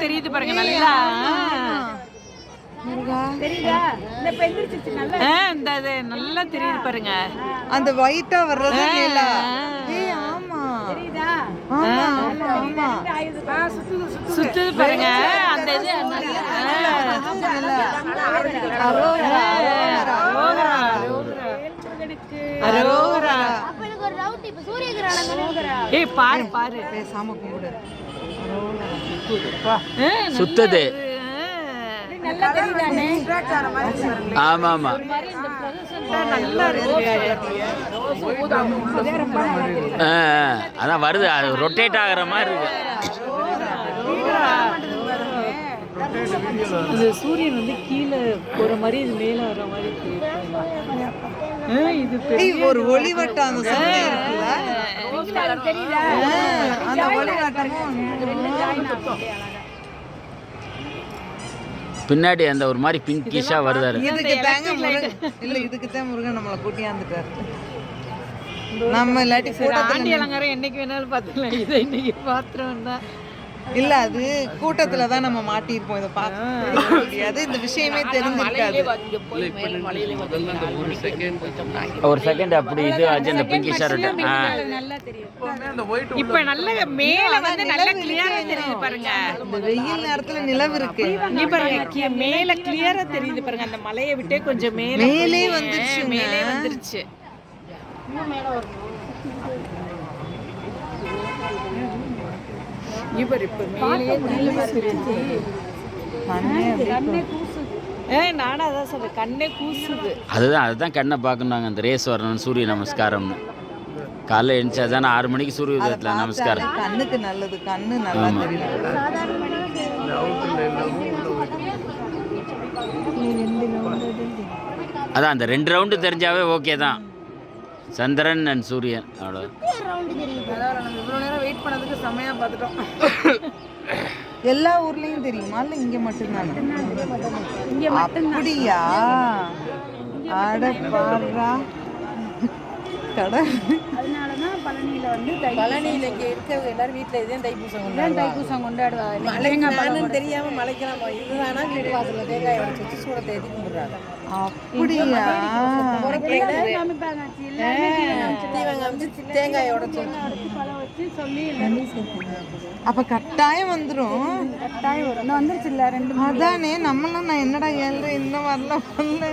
தெரியுது பாருங்க நல்லா. நல்லா. தெரியுது பாருங்க. அந்த ஒயிட்டா வர்றது நிலா சுத்துது பாருங்க. அந்த இது ஏய் பாரு பாரு. பேசாம கும்பிடு. சுத்துது. ஆமா ஆமா. அதான் வருது. அது ரொட்டேட் ஆகுற மாதிரி இருக்கு. இது சூரியன் வந்து கீழே போற மாதிரி இது மேல வர மாதிரி இது ஒரு ஒளிவட்டம் அந்த அந்த ஒளிவட்டமும் பின்னாடி அந்த ஒரு மாதிரி பிங்கிஷா வருதாரு இதுக்கு தாங்க முருகன் இல்ல இதுக்கு தான் முருகன் நம்மளை கூட்டியாந்துட்டாரு நம்ம இல்லாட்டி ஆண்டி அலங்காரம் என்னைக்கு வேணாலும் பார்த்துக்கலாம். இதை இன்னைக்கு பாத்திரம் தான் இல்ல அது கூட்டத்துல தான் நம்ம மாட்டியிருப்போம். இதை பார்க்க முடியாது. இந்த விஷயமே தெரிஞ்சிருக்காது. ஒரு செகண்ட் அப்படி இது ஆச்சு அந்த நல்லா தெரியும். இப்ப நல்ல மேல வந்து நல்ல கிளியரா தெரியுது பாருங்க. இந்த வெயில் நேரத்துல நிலவு இருக்கு. இங்க பாருங்க மேல கிளியரா தெரியுது பாருங்க. அந்த மலையை விட்டே கொஞ்சம் மேல மேலே போய், வந்துருச்சுங்க. மேலே வந்துருச்சு. இப்ப மேலே நல்லா அப்படியே கண்ணே கூசுது. ஏ நானும் அதான் சொல்றேன். கண்ணே கூசுது. அதுதான் அதுதான் கண்ணை பார்க்கணுங்க அந்த ரேஸ் வரணும் சூரிய நமஸ்காரம்னு. காலைல எழுந்துச்சா தானே ஆறு மணிக்கு சூரிய உதயத்தில் நமஸ்காரம். கண்ணுக்கு நல்லது கண்ணு நல்லா தெரியும். அதான் அந்த ரெண்டு ரவுண்டு தெரிஞ்சாவே ஓகே தான். சந்திரன் அண்ட் சூரியன். அவ்வளோ இவ்வளவு நேரம் வெயிட் பண்ணதுக்கு செமையா பார்த்துட்டோம். எல்லா ஊர்லயும் தெரியுமா? இல்ல இங்க மட்டும்தானா? இங்க அப்படியா? அட பாருடா கடை பழனியில வந்து பழனியில இங்க இருக்கவங்க எல்லாரும் வீட்டுல இதே தைப்பூசம் கொண்டாடுவாங்க? தைப்பூசம் கொண்டாடுவாங்க? தேங்காய் பழம் தெரியாம மலைக்கலாம் இதுதானா வீட்டு வாசல்ல தேங்காய் உடைச்சு வச்சு சூடத்தை ஏத்தி கும்பிடுறாங்க. அப்படியா? தேங்காய் உடைச்சு வச்சு அப்ப கட்டாயம் வந்துரும். கட்டாயம் வரும். வந்துருச்சு இல்ல ரெண்டு அதானே நம்மளாம் நான் என்னடா ஏழு இன்னும் வரல வரல